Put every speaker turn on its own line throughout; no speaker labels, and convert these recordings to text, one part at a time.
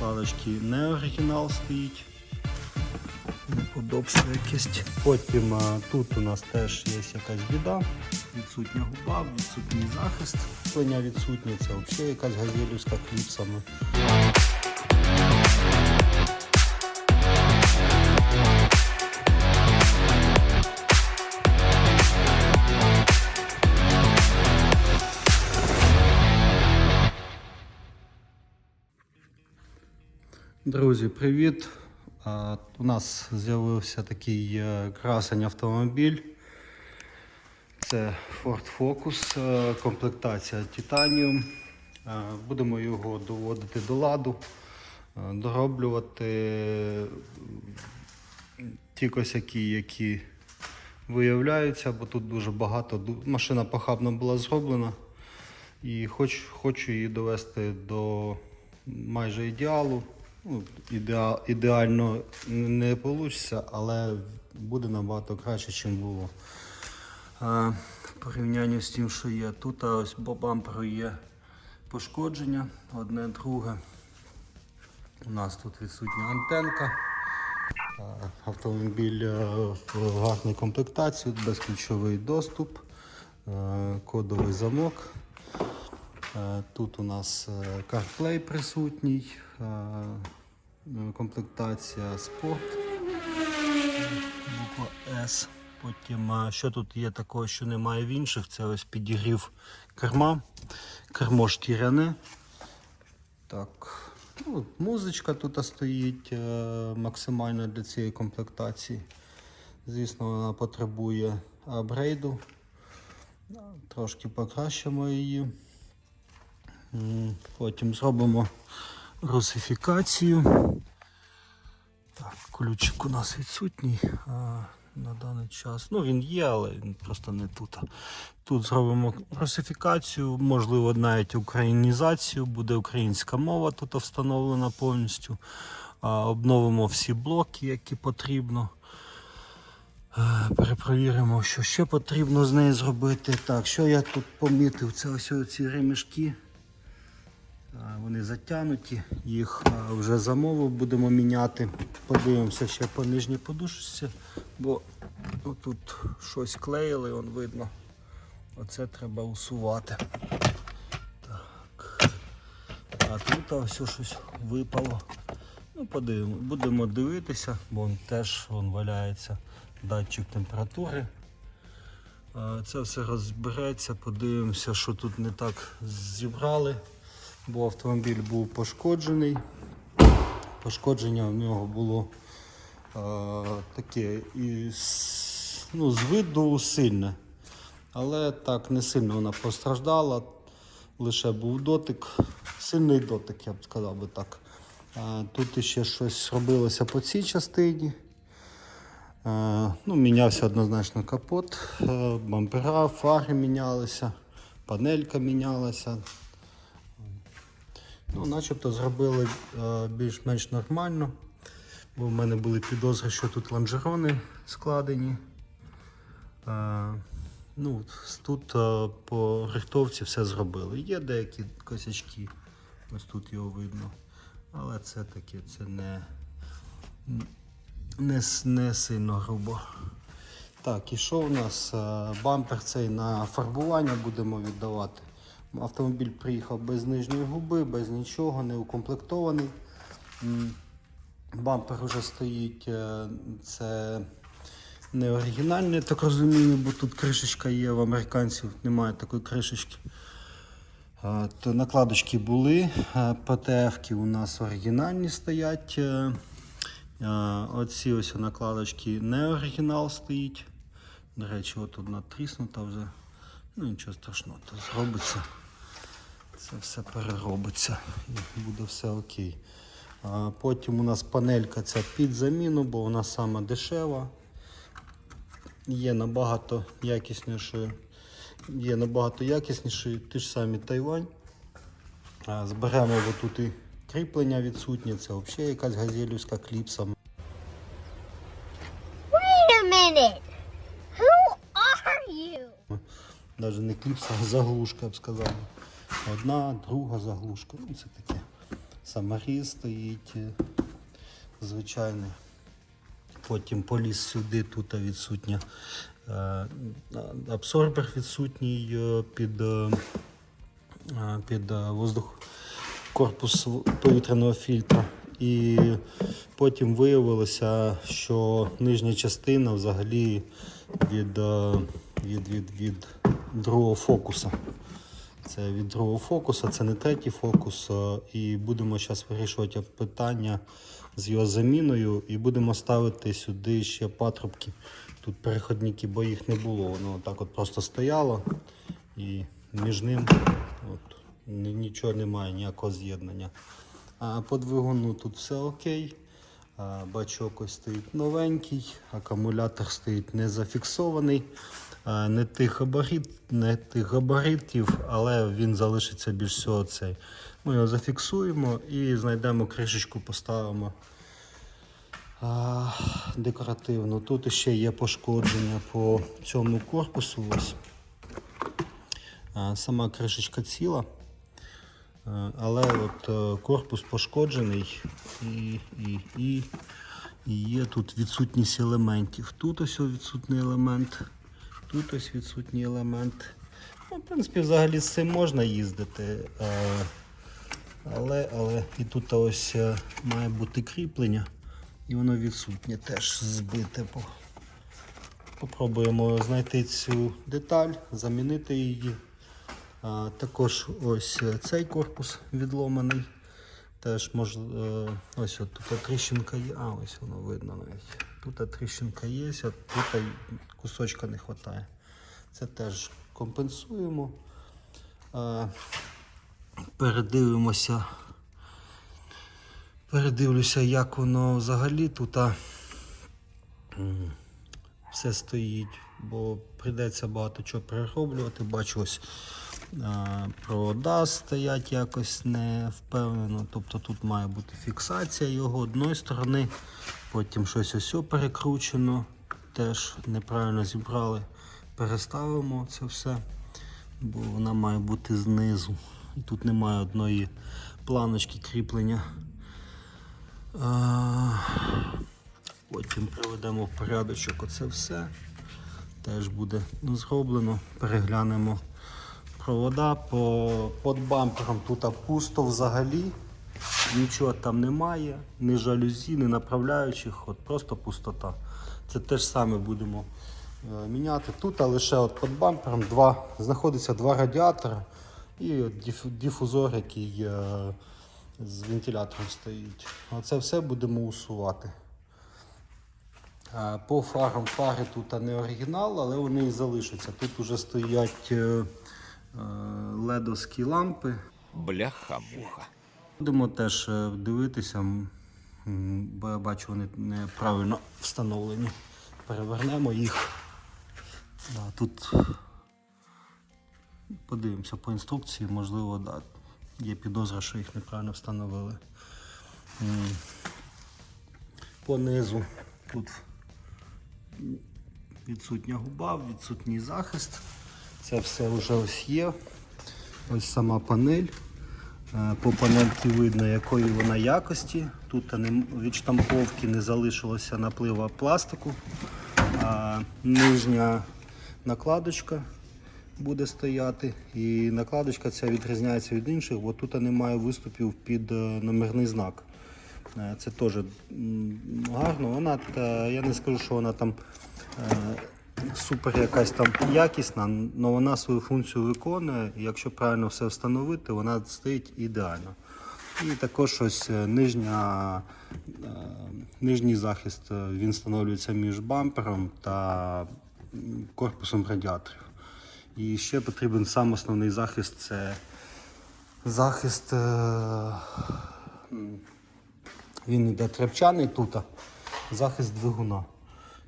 накладочки не оригінал стоїть. Неподобство якесь. Потім а, тут у нас теж є якась біда. Відсутня губа, відсутній захист. Плення відсутнє, це взагалі якась газелівська кліпсами. Друзі, привіт! У нас з'явився такий е, красень автомобіль. Це Ford Focus, е, комплектація Titanium. Е, Будемо його доводити до ладу, дороблювати ті косяки, які виявляються, бо тут дуже багато. Машина похабно була зроблена. І хоч, хочу її довести до майже ідеалу. Ну, ідеал, ідеально не вийде, але буде набагато краще, ніж було. А, в порівнянні з тим, що є. Тут ось по бамперу є пошкодження, одне друге. У нас тут відсутня антенка. Автомобіль е, в гарній комплектації, безключовий доступ, е, кодовий замок. Е, Тут у нас е, CarPlay присутній, е, комплектація спорт, буква S. Потім, що тут є такого, що немає в інших, це ось підігрів керма, кермо шкіряне. Так, ну, музичка тут стоїть максимально для цієї комплектації. Звісно, вона потребує апгрейду. Трошки покращимо її. Потім зробимо русифікацію. Так, ключик у нас відсутній а, на даний час. Ну він є, але він просто не тут. Тут зробимо русифікацію, можливо, навіть українізацію, буде українська мова тут встановлена повністю. А, обновимо всі блоки, які потрібно. Е, Перепровіримо, що ще потрібно з нею зробити. Так, що я тут помітив? Це ось ці ремішки. Вони затягнуті, їх вже замовив, будемо міняти. Подивимося ще по нижній подушці, бо тут щось клеїли, он видно. Оце треба усувати. Так. А тут ось щось випало. Ну, подивимо. Будемо дивитися, бо он теж он валяється датчик температури. Це все розбереться, подивимося, що тут не так зібрали, бо автомобіль був пошкоджений. Пошкодження в нього було е, таке і ну, з виду сильне. Але так не сильно вона постраждала, лише був дотик, сильний дотик, я б сказав би так. А, тут ще щось робилося по цій частині. Е, Ну, мінявся однозначно капот, е, бампера, фари мінялися, панелька мінялася. Ну, начебто зробили е, більш-менш нормально, бо в мене були підозри, що тут лонжерони складені. Е, Ну, тут е, по рихтовці все зробили. Є деякі косячки, ось тут його видно. Але це таке, це не, не, не сильно грубо. Так, і що у нас? Бампер цей на фарбування будемо віддавати. Автомобіль приїхав без нижньої губи, без нічого, не укомплектований. Бампер вже стоїть, е, це не оригінальний, так розумію, бо тут кришечка є, в американців немає такої кришечки. То накладочки були, ПТФ-ки у нас оригінальні стоять. е, Оці ось накладочки не оригінал стоїть. До речі, от одна тріснута вже. Ну нічого страшного, то зробиться. Це все переробиться і буде все окей. А потім у нас панелька ця під заміну, бо вона сама дешева. Є набагато якіснішою. Є набагато якіснішою, ті ж самі Тайвань. Зберемо отут і кріплення відсутнє, це взагалі якась газелівська кліпса. Навіть не кліпса, а заглушка, я б сказав. Одна, друга заглушка. Ну, це таке саморіз стоїть е, звичайний. Потім поліз сюди, тут відсутня е, абсорбер відсутній е, під, під воздух, корпус повітряного фільтра. І потім виявилося, що нижня частина взагалі від, е, від, від, від другого фокуса. Це від другого фокуса, це не третій фокус. е, І будемо зараз вирішувати питання з його заміною. І будемо ставити сюди ще патрубки. Тут переходники, бо їх не було. Воно так от просто стояло. І між ним от, нічого немає, ніякого з'єднання. А по двигуну тут все окей. Бачок ось стоїть новенький, акумулятор стоїть не зафіксований, не тих, габарит, не тих габаритів, але він залишиться більш всього цей. Ми його зафіксуємо і знайдемо кришечку, поставимо а, декоративно. Тут ще є пошкодження по цьому корпусу. Ось. А, Сама кришечка ціла. Е, Але от е, корпус пошкоджений і, і, і, і є тут відсутність елементів. Тут ось відсутній елемент, тут ось відсутній елемент. Ну, в принципі, взагалі з цим можна їздити. е, Але, але і тут ось має бути кріплення, і воно відсутнє теж збите. Попробуємо знайти цю деталь, замінити її. Також ось е, цей корпус відломаний. Теж мож, е, ось от тут тріщинка є. А, ось воно видно навіть. Тут тріщинка є, а тут кусочка не вистачає. Це теж компенсуємо. Передивимося. Передивлюся, як воно взагалі тут. все стоїть, бо прийдеться багато чого перероблювати. Бачу, ось провода стоять якось не впевнено. Тобто тут має бути фіксація його одної сторони, потім щось ось перекручено, теж неправильно зібрали. Переставимо це все, бо вона має бути знизу. Тут немає одної планочки кріплення. Потім приведемо в порядочок оце все. Теж буде зроблено. Переглянемо провода по, під бампером. Тут пусто взагалі. Нічого там немає, ні жалюзі, ні направляючих, от просто пустота. Це те ж саме будемо е, міняти. Тут а лише от під бампером два, знаходиться два радіатори і дифузор, який е, з вентилятором стоїть. Оце все будемо усувати. А, По фарам фари тут не оригінал, але вони і залишаться. Тут вже стоять е, е, ледовські лампи.
Бляха-муха.
Будемо теж е, дивитися, бо я бачу, вони неправильно встановлені. Перевернемо їх. Да, тут подивимося по інструкції, можливо, да, є підозра, що їх неправильно встановили. По низу тут відсутня губа, відсутній захист. Це все вже ось є. Ось сама панель. Е, По панельці видно, якої вона якості. Тут від штамповки не залишилося наплива пластику. А нижня накладочка буде стояти. І накладочка ця відрізняється від інших, бо тут немає виступів під е, номерний знак. Е, Це теж гарно. Вона, я не скажу, що вона там супер якась там якісна, але вона свою функцію виконує. І Якщо правильно все встановити, вона стоїть ідеально. І також ось е, нижня, е, нижній захист е, він встановлюється між бампером та корпусом радіаторів. І ще потрібен сам основний захист це захист. він йде тряпчаний тут, захист двигуна.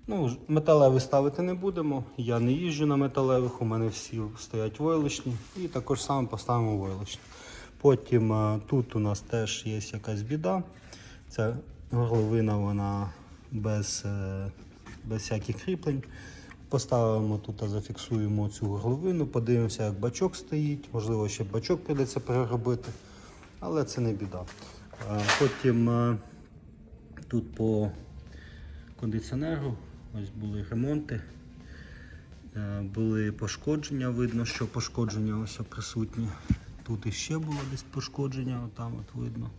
Ну, металевий ставити не будемо. Я не їжджу на металевих, у мене всі стоять войлочні. І також саме поставимо войлочні. Потім е, тут у нас теж є якась біда. Ця горловина вона без, е, без всяких кріплень. Поставимо тут, зафіксуємо цю горловину, подивимося, як бачок стоїть. Можливо, ще бачок прийдеться переробити, але це не біда. Потім е, тут по кондиціонеру ось були ремонти. Е, Були пошкодження, видно, що пошкодження ось присутні. Тут іще було десь пошкодження, отам от видно,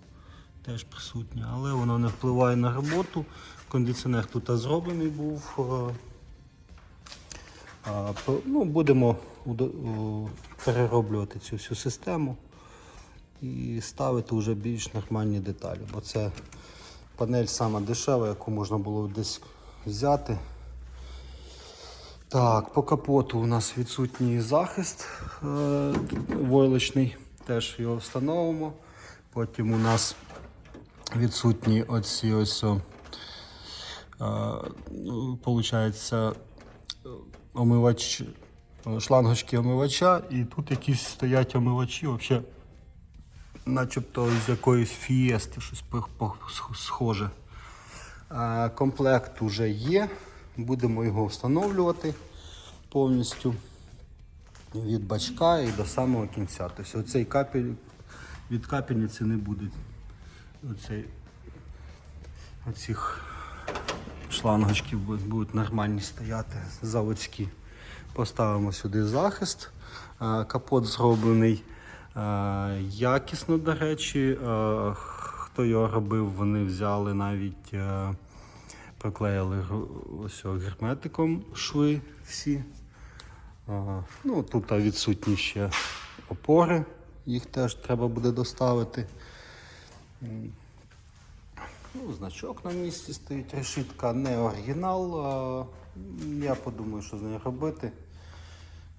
теж присутнє, але воно не впливає на роботу. Кондиціонер тут зроблений був. е, по- ну, будемо перероблювати цю всю систему і ставити вже більш нормальні деталі, бо це панель сама дешева, яку можна було десь взяти. Так, по капоту у нас відсутній захист е, войлочний, теж його встановимо. Потім у нас відсутні оці ось, е, ну, омивач, шлангочки омивача, і тут якісь стоять омивачі, взагалі, начебто з якоїсь фієсти, щось схоже. Комплект вже є, будемо його встановлювати повністю від бачка і до самого кінця. Тобто оцей капель від капельниці не буде. Оцей, оцих шлангочків будуть, нормальні стояти, заводські. Поставимо сюди захист. Капот зроблений якісно, до речі. Хто його робив, вони взяли навіть е, приклеїли ось герметиком шви всі. Е, Ну, тут відсутні ще опори, їх теж треба буде доставити. Ну, значок на місці стоїть, решітка не оригінал. Я подумаю, що з нею робити.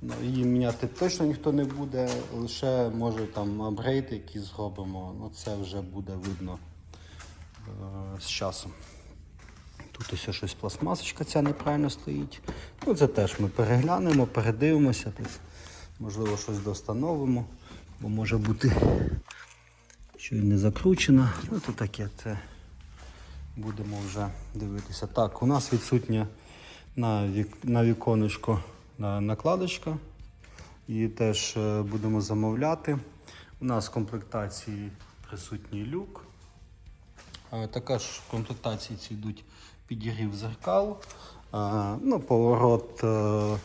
Ну, її міняти точно ніхто не буде, лише може там апгрейд якийсь зробимо. Ну, це вже буде видно е, з часом. Тут ось щось пластмасочка ця неправильно стоїть. Ну, це теж ми переглянемо, передивимося, тобто, можливо, щось достановимо, бо може бути, що і не закручено. Ну, то таке це будемо вже дивитися. Так, у нас відсутня на, вік, на віконечко накладочка. Її теж е, будемо замовляти. У нас в комплектації присутній люк. А, Також в комплектації ці йдуть підігрів зеркал, а, ну, поворот, е,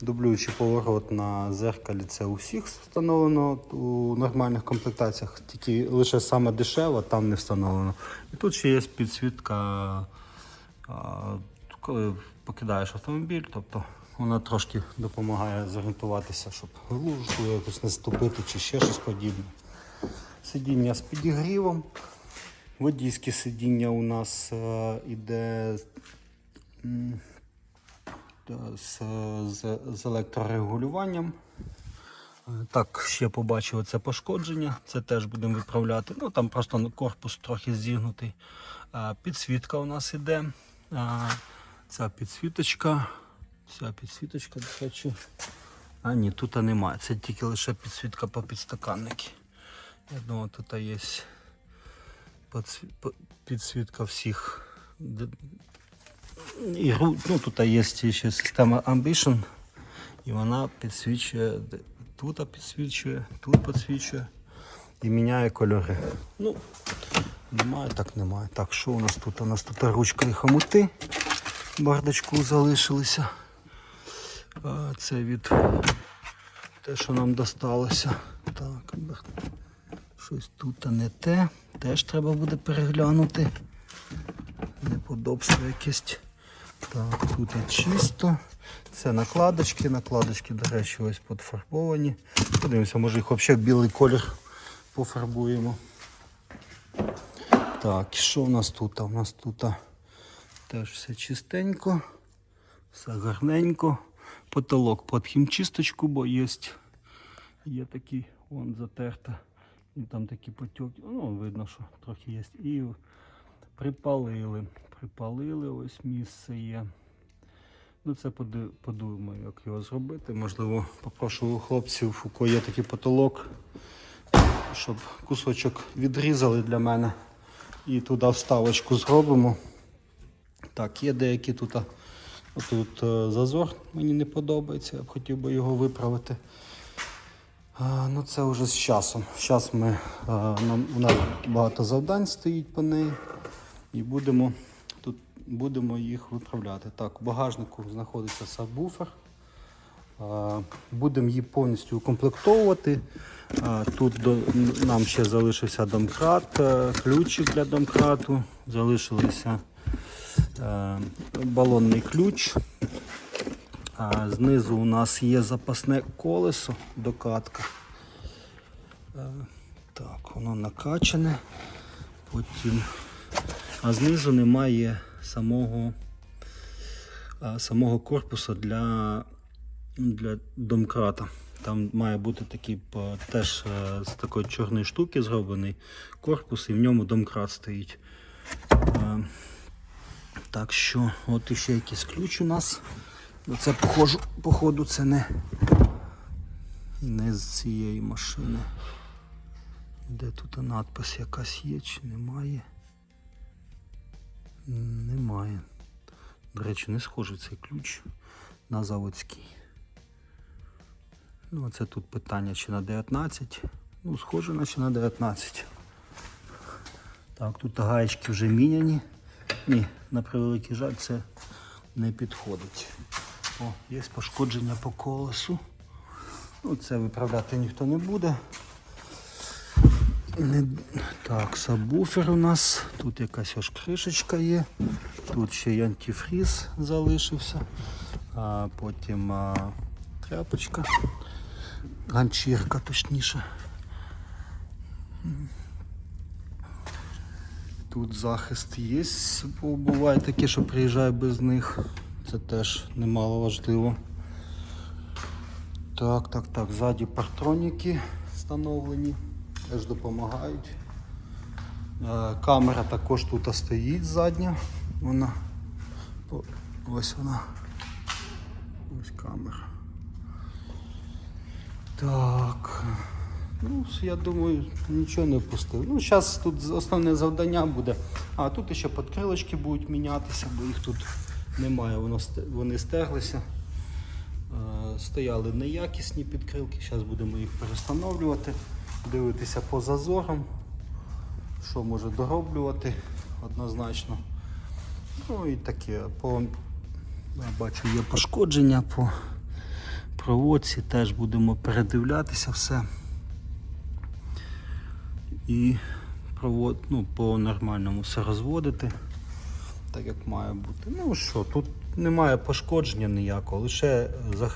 дублюючий поворот на зеркалі це у всіх встановлено у нормальних комплектаціях, тільки лише саме дешево, там не встановлено. І тут ще є підсвітка, коли покидаєш автомобіль, тобто вона трошки допомагає зорієнтуватися, щоб лужу якось не ступити чи ще щось подібне. Сидіння з підігрівом. Водійське сидіння у нас е, іде з, з, з електрорегулюванням. Е, Так, ще побачив це пошкодження. Це теж будемо виправляти. Ну там просто корпус трохи зігнутий. Е, Підсвітка у нас іде. Е, Ця підсвіточка. Ця підсвіточка, речі. А ні, тут немає. Це тільки лише підсвітка по підстаканники. Я думаю, тут є підсвітка всіх. І, ну, тут є ще система Ambition, і вона підсвічує, тут підсвічує, тут підсвічує і міняє кольори. Ну, немає, так немає. Так, що у нас тут? У нас тут ручка і хомути в бардачку залишилися. Це від те, що нам досталося. Так, Щось тут не те. Теж треба буде переглянути. Неподобство якесь. Так, тут чисто. Це накладочки. Накладочки, до речі, ось подфарбовані. Подивимося, може їх взагалі в білий колір пофарбуємо. Так, що у нас тут? У нас тут теж все чистенько, все гарненько. Потолок під хімчисточку, бо є, є такий, вон затерта. І там такі потьоки. Ну, видно, що трохи є. І припалили. Припалили, ось місце є. Ну, це подумаю, як його зробити. Можливо, попрошу у хлопців, у кого є такий потолок, щоб кусочок відрізали для мене. І туди вставочку зробимо. Так, є деякі тут. Тут е, зазор мені не подобається, я б хотів би його виправити. Ну це вже з часом. Зараз ми, нам, у нас багато завдань стоїть по неї. І будемо, тут, будемо їх виправляти. Так, у багажнику знаходиться сабвуфер. Будемо її повністю укомплектовувати. Тут до, нам ще залишився домкрат, е, ключик для домкрату, залишилися е, балонний ключ. Знизу у нас є запасне колесо докатка. Е, Так, воно накачане. Потім. А знизу немає самого, самого корпусу для, для домкрата. Там має бути такий теж е, з такої чорної штуки зроблений корпус, і в ньому домкрат стоїть. Так що, от іще якийсь ключ у нас. Ну, Це похожу, походу це не, не з цієї машини. Де тут надпис якась є чи немає? Немає. До речі, не схожий цей ключ на заводський. Ну, це тут питання чи на 19. Ну, схоже, наче на 19. Так, тут гаєчки вже міняні. Ні, на превеликий жаль, це не підходить. О, є пошкодження по колесу. Ну, це виправляти ніхто не буде. Не... Так, сабвуфер у нас. Тут якась ось кришечка є. Тут ще й антифріз залишився. А потім а, тряпочка. Ганчірка точніше. Тут захист є, бо буває таке, що приїжджає без них. Це теж немало важливо. Так, так, так. Ззаді партроніки встановлені, теж допомагають. Е, Камера також тут стоїть задня. Вона. Ось вона. Ось камера. Так. Ну, я думаю, нічого не впустив. Ну, зараз тут основне завдання буде. А тут ще подкрилочки будуть мінятися, бо їх тут немає. Воно, вони стеглися. Е, Стояли неякісні підкрилки. Зараз будемо їх перестановлювати, дивитися по зазорам, що може дороблювати однозначно. Ну і таке. По, я бачу, є пошкодження по проводці, теж будемо передивлятися все. І провод, ну, по нормальному все розводити, так як має бути. Ну що, тут немає пошкодження ніякого, лише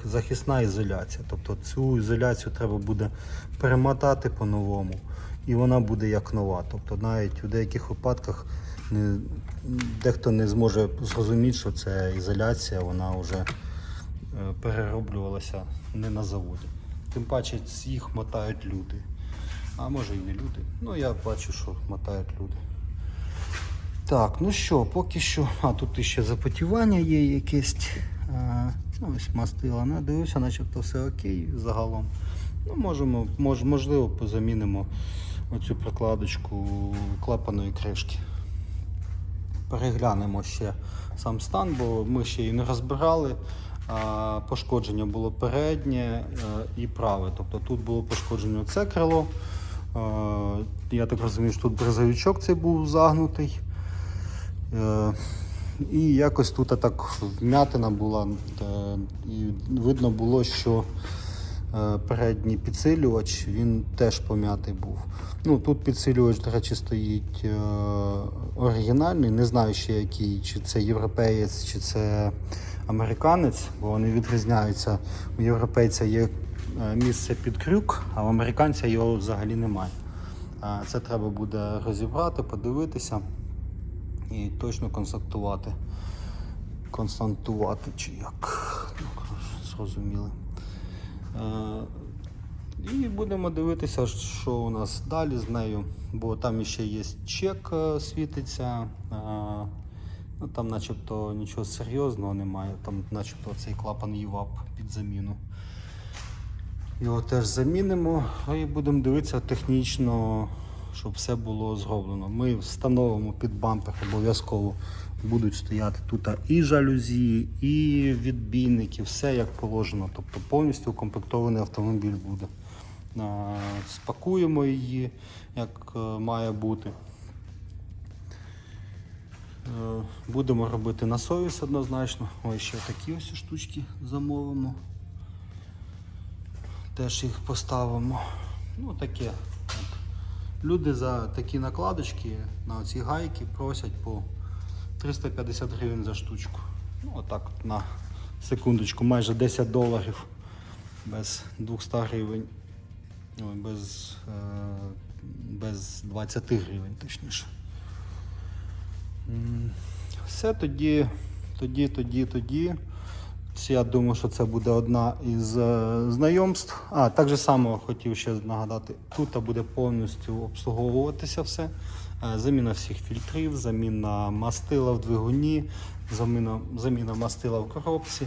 захисна ізоляція. Тобто цю ізоляцію треба буде перемотати по-новому, і вона буде як нова. Тобто навіть у деяких випадках не, дехто не зможе зрозуміти, що це ізоляція, вона вже е, перероблювалася не на заводі. Тим паче їх мотають люди. А може і не люди. Ну я бачу, що мотають люди. Так, ну що, поки що. А, тут ще запотівання є якесь. А, ну, ось мастила. Не дивився, начебто все окей загалом. Ну, можемо, мож, можливо, позамінимо оцю прокладочку клапаної кришки. Переглянемо ще сам стан, бо ми ще її не розбирали. А, пошкодження було переднє е, і праве. Тобто тут було пошкоджено це крило. Я так розумію, що тут брезовичок цей був загнутий. Е, І якось тут так вмятина була. І видно було, що е, передній підсилювач він теж пом'ятий був. Ну, тут підсилювач, до речі, стоїть е, оригінальний. Не знаю ще який, чи це європеєць, чи це американець, бо вони відрізняються. У європейця є місце під крюк, а у американця його взагалі немає. Е, Це треба буде розібрати, подивитися і точно констатувати. Константувати чи як. Ну, зрозуміли. Е, І будемо дивитися, що у нас далі з нею, бо там ще є чек е, світиться. е, Ну, там начебто нічого серйозного немає, там начебто цей клапан ЮВАП під заміну. Його теж замінимо і будемо дивитися технічно, щоб все було зроблено. Ми встановимо під бампер обов'язково будуть стояти тут і жалюзі, і відбійники, все як положено. Тобто повністю укомплектований автомобіль буде. спакуємо її, як е, має бути. Е, Будемо робити на совість однозначно. Ось ще такі ось штучки замовимо. Теж їх поставимо. Ну таке. От. Люди за такі накладочки на ці гайки просять по 350 гривень за штучку. Ну отак от на секундочку, майже 10 доларів без 200 гривень. Ой, без, е, без 20 гривень, точніше. Все тоді, тоді, тоді, тоді. Я думаю, що це буде одна із е, знайомств. А, так же само хотів ще нагадати, тут буде повністю обслуговуватися все. Е, Заміна всіх фільтрів, заміна мастила в двигуні, заміна, заміна мастила в коробці,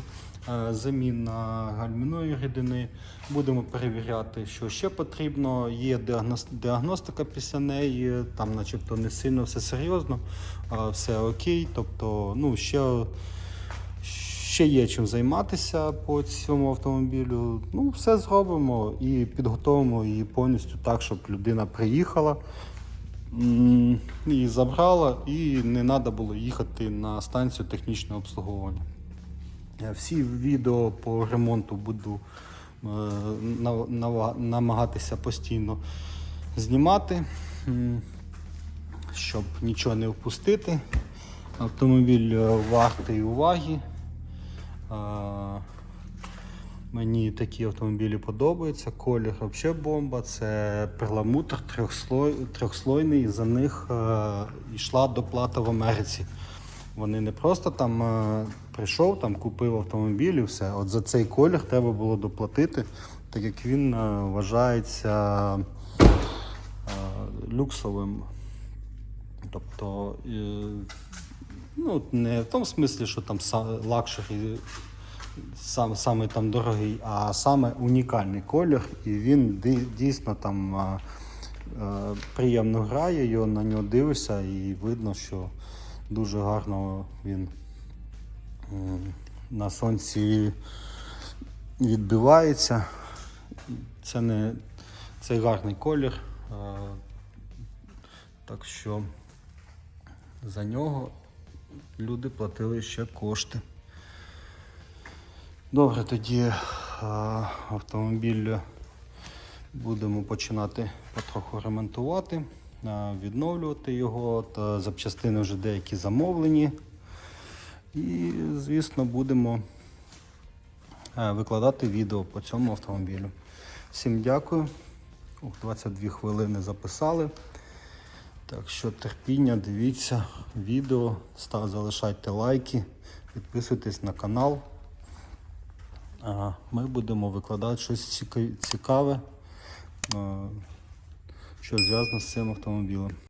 е, заміна гальмівної рідини. Будемо перевіряти, що ще потрібно. Є діагностика після неї, там начебто не сильно все серйозно, все окей. Тобто, ну, ще ще є чим займатися по цьому автомобілю. Ну, все зробимо і підготовимо її повністю так, щоб людина приїхала, її забрала, і не треба було їхати на станцію технічного обслуговування. Всі відео по ремонту буду е, намагатися постійно знімати, щоб нічого не впустити. Автомобіль е, вартий уваги. Мені такі автомобілі подобаються. Колір взагалі бомба. Це перламутр трьохслой, трьохслойний. За них е, йшла доплата в Америці. Вони не просто там е, прийшов, там купив автомобіль і все. От за цей колір треба було доплатити, так як він е, вважається е, люксовим. Тобто, е, ну, не в тому смислі, що там лакшері сам, саме там дорогий, а саме унікальний колір, і він дійсно там а, е, приємно грає, його на нього дивишся, і видно, що дуже гарно він на сонці відбивається. Це не це гарний колір. е, Так що за нього люди платили ще кошти. Добре, тоді е, автомобіль будемо починати потроху ремонтувати, е, відновлювати його. Та запчастини вже деякі замовлені. І, звісно, будемо е, викладати відео по цьому автомобілю. Всім дякую. 22 хвилини записали. Так що терпіння, дивіться відео, став, залишайте лайки, підписуйтесь на канал. Ми будемо викладати щось цікаве, е, що зв'язано з цим автомобілем.